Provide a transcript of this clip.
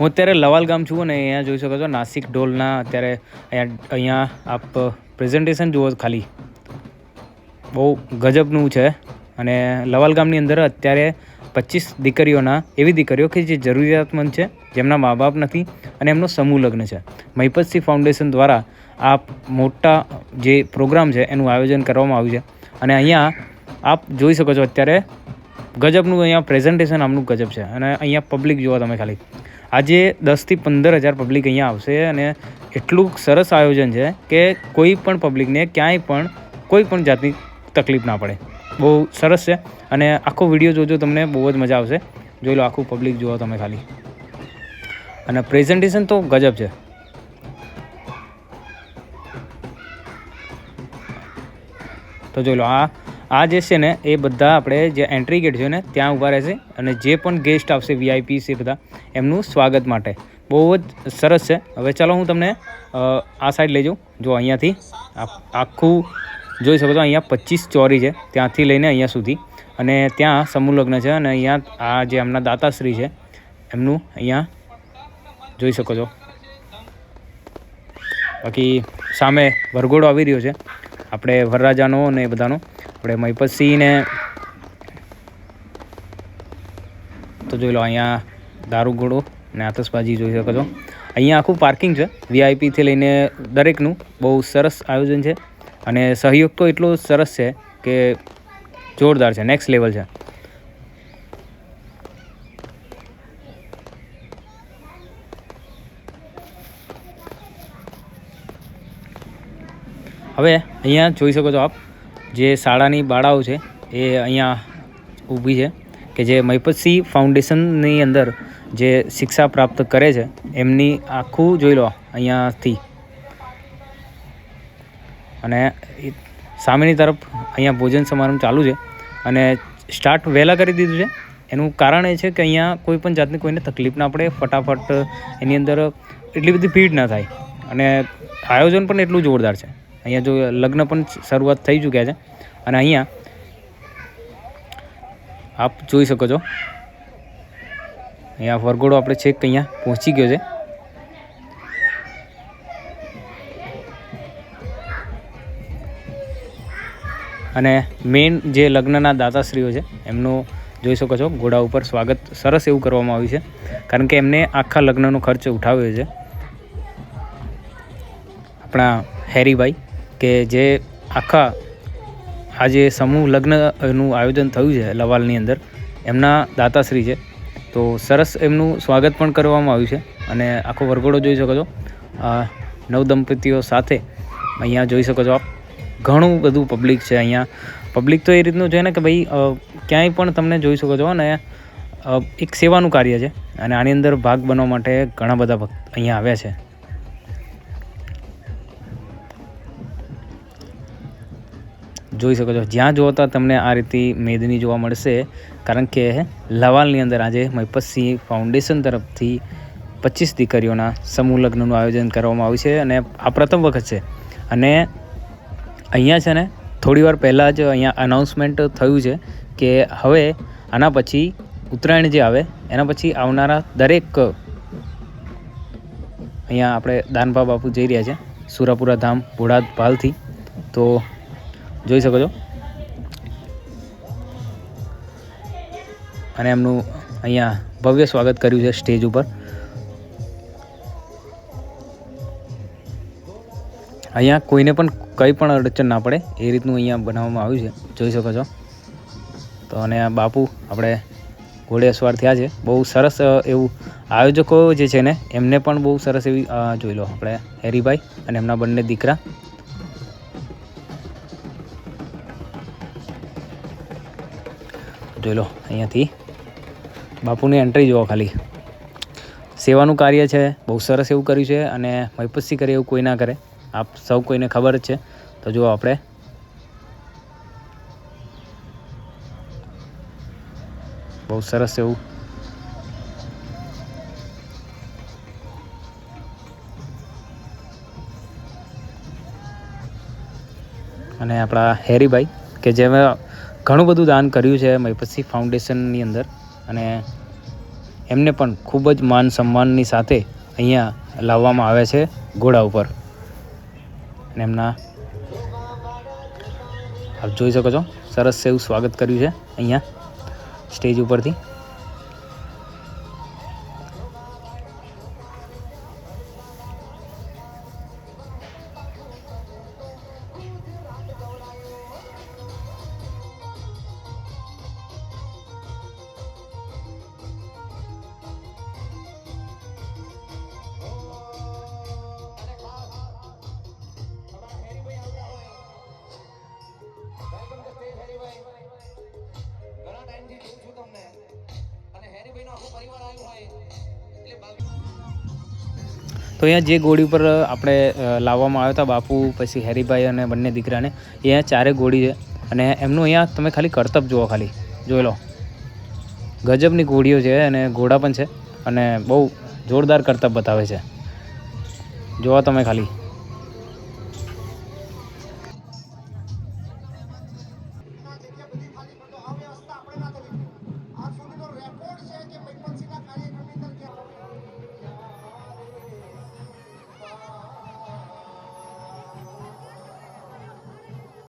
હું અત્યારે લવાલ ગામ છું અને અહીંયા જોઈ શકો છો, નાસિક ઢોલના અત્યારે અહીંયા અહીંયા આપ પ્રેઝન્ટેશન જુઓ ખાલી. બહુ ગજબનું છે. અને લવાલ ગામની અંદર અત્યારે પચીસ દીકરીઓના એવી દીકરીઓ કે જે જરૂરિયાતમંદ છે, જેમના મા બાપ નથી અને એમનો સમૂહ લગ્ન છે. મહિપતસિંહ ફાઉન્ડેશન દ્વારા આ મોટા જે પ્રોગ્રામ છે, એનું આયોજન કરવામાં આવ્યું છે. અને અહીંયા આપ જોઈ શકો છો અત્યારે ગજબનું અહીંયા પ્રેઝન્ટેશન આમનું ગજબ છે. અને અહીંયા પબ્લિક જુઓ તમે ખાલી. આજે દસથી પંદર હજાર પબ્લિક અહીંયા આવશે અને એટલું સરસ આયોજન છે કે કોઈ પણ પબ્લિકને ક્યાંય પણ, કોઈ પણ જાતની તકલીફ ના પડે. બહુ સરસ છે અને આખો વીડિયો જોજો, તમને બહુ જ મજા આવશે. જોઈ લો આખું પબ્લિક જુઓ તમે ખાલી. અને પ્રેઝન્ટેશન તો ગજબ છે. તો જોઈ લો આ આ જે છે ને, એ બધા આપણે જે એન્ટ્રી ગેટ છે ને, ત્યાં ઊભા રહેશે અને જે પણ ગેસ્ટ આવશે વીઆઈપી છે બધા, એમનું સ્વાગત માટે. બહુ જ સરસ છે. હવે ચાલો હું તમને આ સાઈડ લઈ જાઉં. જો અહીંયાથી આખું, જોઈ શકો છો, અહીંયા પચીસ ચોરી છે. ત્યાંથી લઈને અહીંયા સુધી. અને ત્યાં સમૂહ લગ્ન છે અને અહીંયા આ જે એમના દાતાશ્રી છે, એમનું અહીંયા જોઈ શકો છો. બાકી સામે વરઘોડો આવી રહ્યો છે. આપણે વરરાજાનો અને એ બધાનો. આપણે મહિપતસિંહને તો જોઈ લો, અહીંયા દારૂગોળો અને આતશબાજી જોઈ શકો છો. અહીંયા આખું પાર્કિંગ છે, વીઆઈપીથી લઈને દરેકનું. બહુ સરસ આયોજન છે અને સહયોગ તો એટલો સરસ છે કે જોરદાર છે, નેક્સ્ટ લેવલ છે. હવે અહીંયા જોઈ શકો છો આપ, જે શાળાની બાળાઓ છે, એ અહીંયા ઊભી છે, કે જે મહિપતસિંહ ફાઉન્ડેશનની અંદર જે શિક્ષા પ્રાપ્ત કરે છે, એમની આખું જોઈ લો અહીંયાથી. અને સામેની તરફ અહીંયા ભોજન સમારંભ ચાલુ છે, અને સ્ટાર્ટ વહેલા કરી દીધું છે. એનું કારણ એ છે કે અહીંયા કોઈ પણ જાતની કોઈને તકલીફ ના પડે, ફટાફટ એની અંદર એટલી બધી ભીડ ના થાય. અને આયોજન પણ એટલું જોરદાર છે. અહીંયા જો લગ્ન પણ શરૂઆત થઈ ચૂક્યા છે. અને અહીંયા આપ જોઈ શકો છો. અહીંયા વરઘોડો આપણે છેક અહીંયા પહોંચી ગયો છે. અને મેઇન જે લગ્નના દાતાશ્રીઓ છે, એમનું જોઈ શકો છો, ઘોડા ઉપર સ્વાગત સરસ એવું કરવામાં આવ્યું છે. કારણ કે એમને આખા લગ્નનો ખર્ચ ઉઠાવ્યો છે. આપણા હેરીભાઈ કે જે આખા આ જે સમૂહ લગ્નનું આયોજન થયું છે લવાલની અંદર, એમના દાતાશ્રી છે. તો સરસ એમનું સ્વાગત પણ કરવામાં આવ્યું છે અને આખો વરઘોડો જોઈ શકો છો. નવ દંપતીઓ સાથે અહીંયા જોઈ શકો છો આપ. ઘણું બધું પબ્લિક છે અહીંયા. પબ્લિક તો એ રીતનું છે ને કે ભાઈ ક્યાંય પણ તમને જોઈ શકો છો અને એક સેવાનું કાર્ય છે અને આની અંદર ભાગ બનવા માટે ઘણા બધા ભક્ત અહીંયા આવ્યા છે. જોઈ શકો છો. જ્યાં જુઓ તો તમને આ રીતે મેદની જોવા મળશે. કારણ કે લવાલની અંદર આજે મહિપતસિંહ ફાઉન્ડેશન તરફથી પચીસ દીકરીઓના સમૂહ લગ્નનું આયોજન કરવામાં આવ્યું છે અને આ પ્રથમ વખત છે. અને અહીંયા છે ને થોડી વાર પહેલાં જ અહીંયા અનાઉન્સમેન્ટ થયું છે કે હવે આના પછી ઉત્તરાયણ જે આવે, એના પછી આવનારા દરેક અહીંયા આપણે દાનભા બાપુ જઈ રહ્યા છે. સુરાપુરા ધામ ભોળાદ પાલથી તો જોઈ શકો છો. અને એમનું અહીંયા ભવ્ય સ્વાગત કર્યું છે સ્ટેજ ઉપર. અહીંયા કોઈને પણ કંઈ પણ અડચણ ના પડે, એ રીતનું અહીંયા બનાવવામાં આવ્યું છે. જોઈ શકો છો. તો અને આ બાપુ આપણે ઘોડેસવાર થયા છે. બહુ સરસ એવું આયોજકો જે છે ને, એમને પણ બહુ સરસ એવી જોઈ લો. આપણે હેરીભાઈ અને એમના બંને દીકરા. જોઈ લો, અહીંયાથી બાપુની એન્ટ્રી જુઓ ખાલી. સેવાનું કાર્ય છે, બહુ સરસ એવું કર્યું છે અને મહિપતસિંહ કરે એવું કોઈ ના કરે. આપ સૌ કોઈને ખબર જ છે. તો જુઓ આપણે. બહુ સરસ એવું. અને આપણા હેરીભાઈ, કે જેમાં ઘણું બધું દાન કર્યું છે મહિપતસિંહ ફાઉન્ડેશનની અંદર. અને એમને પણ ખૂબ જ માન સન્માનની સાથે અહીંયા લાવવામાં આવે છે ઘોડા ઉપર. અને એમના આપ જોઈ શકો છો, સરસ એવું સ્વાગત કર્યું છે અહીંયા સ્ટેજ ઉપરથી. તો અહીંયા જે ગોળી ઉપર આપણે લાવવામાં આવ્યા હતા, બાપુ, પછી હેરીભાઈ અને બંને દીકરાને અહીંયા ચારે ગોળી છે. અને એમનું અહીંયા તમે ખાલી કરતબ જુઓ ખાલી. જોઈ લો. ગજબની ગોળીઓ છે અને ઘોડા પણ છે. અને બહુ જોરદાર કરતબ બતાવે છે. જોવા તમે ખાલી.